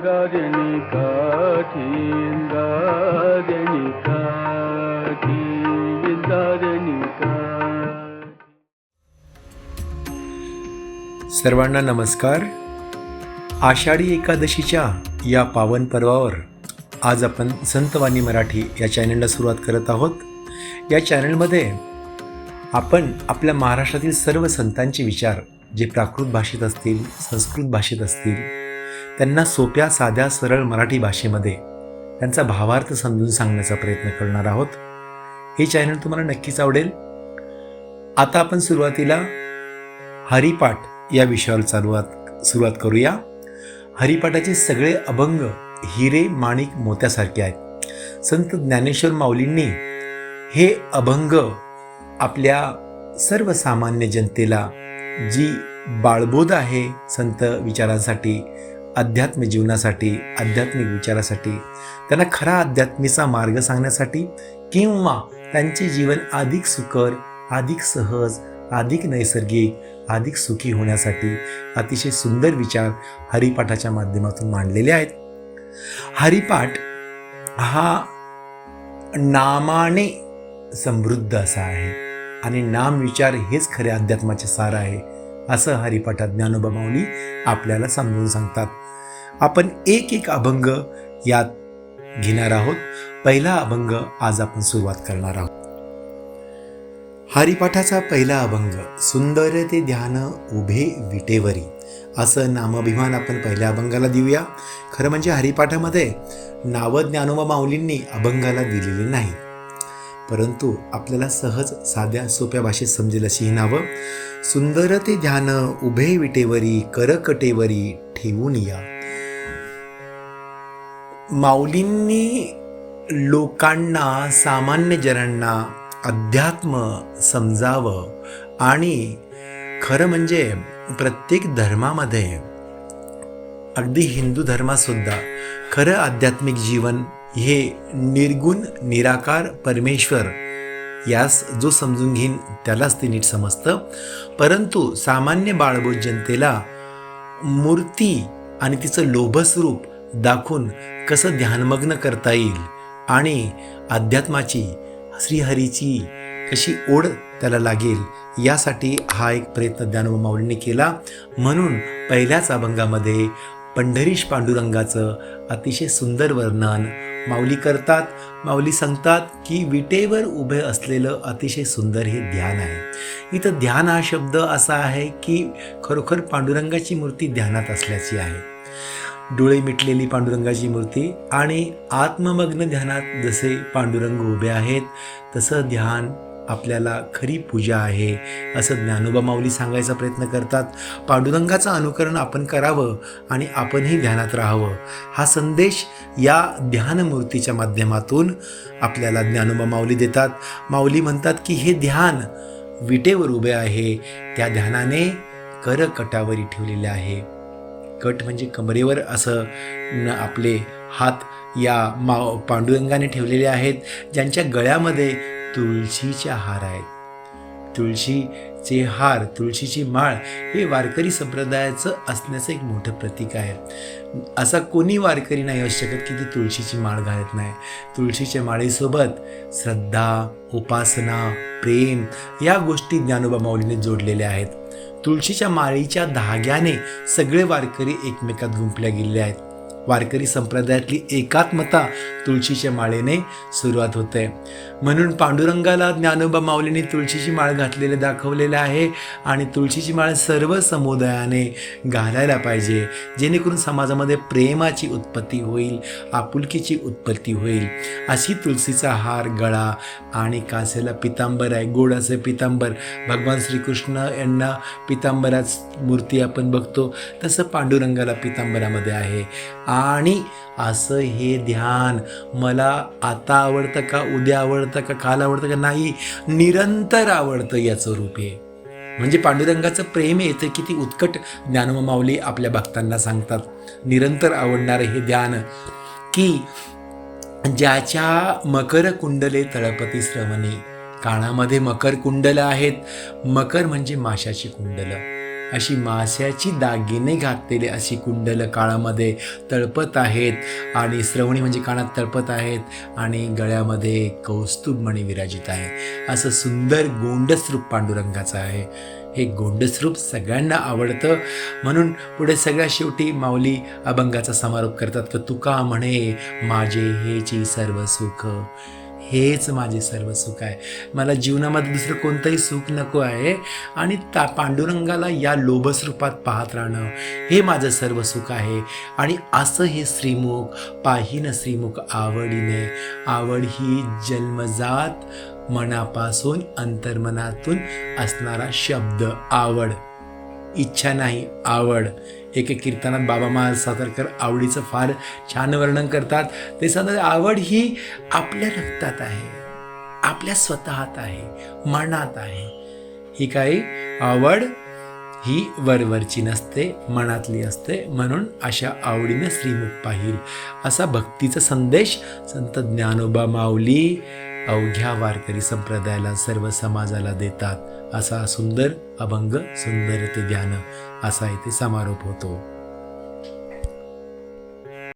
इंद्रायणी काठी इंद्रायणी काठी इंद्रायणी सर्वांना नमस्कार. आषाढी एकादशीच्या या पावन पर्वावर आज आपण संतवाणी मराठी या चॅनलला सुरुवात करत आहोत. या चॅनलमध्ये आपण आपल्या महाराष्ट्रातील सर्व संतांचे विचार जे प्राकृत भाषेत असतील संस्कृत भाषेत असतील त्यांना सोप्या साध्या सरळ मराठी भाषेमध्ये त्यांचा भावार्थ समजून सांगण्याचा प्रयत्न करणार आहोत. हे चॅनल तुम्हाला नक्कीच आवडेल. आता आपण सुरुवातीला हरिपाठ या विषयावर चालूवात सुरुवात करूया. हरिपाठाचे सगळे अभंग हिरे माणिक मोत्यासारखे आहेत. संत ज्ञानेश्वर माऊलींनी हे अभंग आपल्या सर्वसामान्य जनतेला जी बाळबोध आहे संत विचारांसाठी अध्यात्म जीवनासाठी आध्यात्मिक विचारासाठी त्यांना खरा अध्यात्मीचा मार्ग सांगण्यासाठी किंवा त्यांचे जीवन अधिक सुकर अधिक सहज अधिक नैसर्गिक अधिक सुखी होण्यासाठी अतिशय सुंदर विचार हरिपाठाच्या माध्यमातून मांडलेले आहेत. हरिपाठ हा नामाने समृद्ध असा आहे आणि नाम विचार हेच खरे अध्यात्माचे सार आहे. असं हरिपाठात ज्ञानोबा माऊली आपल्याला समजून सांगतात. आपण एक एक अभंग यात घेणार आहोत. पहिला अभंग आज आपण सुरुवात करणार आहोत. हरिपाठाचा पहिला अभंग सुंदर ते ध्यान उभे विटेवरी असं नामाभिमान आपण पहिल्या अभंगाला देऊया. खरं म्हणजे हरिपाठामध्ये नावं ज्ञानोबा माऊलींनी अभंगाला दिलेली नाही परंतु आपल्याला सहज साध्या सोप्या भाषेत समजेल अशी ही नावं. सुंदर ते ध्यान उभे विटेवरी करकटेवरी ठेवून या. माऊलींनी लोकांना सामान्य जनांना अध्यात्म समजावं आणि खरं म्हणजे प्रत्येक धर्मामध्ये अगदी हिंदू धर्मातसुद्धा खरं आध्यात्मिक जीवन हे निर्गुण निराकार परमेश्वर यास जो समजून घेईन त्यालाच ते नीट समजतं. परंतु सामान्य बाळबोध जनतेला मूर्ती आणि तिचं लोभस्वरूप दाखवून कसं ध्यानमग्न करता येईल आणि अध्यात्माची श्रीहरीची कशी ओढ त्याला लागेल यासाठी हा एक प्रयत्न ज्ञानोबा माऊलींनी केला. म्हणून पहिल्याच अभंगामध्ये पंढरीश पांडुरंगाचं अतिशय सुंदर वर्णन माऊली करतात माऊली सांगतात की विटेवर उभे असलेलं अतिशय सुंदर हे ध्यान आहे. इथं ध्यान हा शब्द असा आहे की खरोखर पांडुरंगाची मूर्ती ध्यानात असल्याची आहे. डोळे मिटलेली पांडुरंगाची मूर्ती आणि आत्ममग्न ध्यानात जसे पांडुरंग उभे आहेत तसं ध्यान आपल्याला खरी पूजा आहे असं ज्ञानोबा माऊली सांगायचा प्रयत्न करतात. पांडुरंगाचं अनुकरण आपण करावं आणि आपणही ध्यानात राहावं. हा संदेश या ध्यानमूर्तीच्या माध्यमातून आपल्याला ज्ञानोबा माऊली देतात. माऊली म्हणतात की हे ध्यान विटेवर उभे आहे. त्या ध्यानाने करकटावरी ठेवलेले आहे. कट म्हणजे कमरेवर असं न आपले हात या मा पांडुरंगाने ठेवलेले आहेत ज्यांच्या गळ्यामध्ये तुळशीच्या हार आहेत. तुळशीचे हार तुळशीची माळ हे वारकरी संप्रदायाचं असण्याचं एक मोठं प्रतीक आहे. असा कोणी वारकरी नाही असू शकत की ती तुळशीची माळ घालत नाही. तुळशीच्या माळेसोबत श्रद्धा उपासना प्रेम या गोष्टी ज्ञानोबा माऊलीने जोडलेल्या आहेत. तुळशीच्या माळीच्या धाग्याने सगळे वारकरी एकमेकात गुंपल्या गेलेले आहेत. वारकरी संप्रदायातली एकात्मता तुळशीच्या माळेने सुरुवात होते. म्हणून पांडुरंगाला ज्ञानोबा माऊलीने तुळशीची माळ घातलेले दाखवलेले आहे आणि तुळशीची माळ सर्व समुदायाने घालायला पाहिजे. जेणेकरून समाजामध्ये प्रेमाची उत्पत्ती होईल आपुलकीची उत्पत्ती होईल. अशी तुळशीचा हार गळा आणि कासेला पितांबर आहे. गोड असे पितांबर. भगवान श्रीकृष्ण यांना पितांबराच मूर्ती आपण बघतो. तसं पांडुरंगाला पितांबरामध्ये आहे. आणि असं हे ध्यान मला आता आवडतं का उद्या आवडतं का काल आवडतं का नाही निरंतर आवडतं याचं रूप आहे म्हणजे पांडुरंगाचं प्रेम येतं किती उत्कट ज्ञानोबा माऊली आपल्या भक्तांना सांगतात. निरंतर आवडणारं हे ध्यान की ज्याच्या मकर कुंडले तळपती श्रवणी. कानामध्ये मकर कुंडलं आहेत. मकर म्हणजे माशाची कुंडलं. अशी माश्याची दागिने घातलेली अशी कुंडल काळामध्ये तळपत आहेत आणि श्रवणी म्हणजे कानात तळपत आहेत आणि गळ्यामध्ये कौस्तुभमणी विराजित आहे. असं सुंदर गोंडस रूप पांडुरंगाचं आहे. हे गोंडस रूप सगळ्यांना आवडतं. म्हणून पुढे सगळ्या शेवटी माऊली अभंगाचा समारोप करतात. की तुका म्हणे माझे हेची सर्व सुख. हेच माझे सर्व सुख आहे. मला जीवनामध्ये दुसरं कोणतंही सुख नको आहे. आणि त्या पांडुरंगाला या लोभस रूपात पाहत राहणं हे माझं सर्व सुख आहे. आणि असं हे श्रीमुख पाहिन श्रीमुख आवडीने आवड ही जन्मजात मनापासून अंतर्मनातून असणारा शब्द आवड. इच्छा नाही आवड. एके कीर्तनात बाबा महाराज सातारकर आवडीचं फार छान वर्णन करतात. ते सांगतात आवड ही आपल्या रक्तात आहे आपल्या स्वतःत आहे मनात आहे. ही काही आवड ही वरवरची नसते मनातली असते. म्हणून अशा आवडीनं श्रीमुख पाहिल. असा भक्तीचा संदेश संत ज्ञानोबा माऊली अवघ्या वारकरी संप्रदायाला सर्व समाजाला देतात. असा सुंदर अभंग सुंदर ते ध्यान असा इथे समारोप होतो.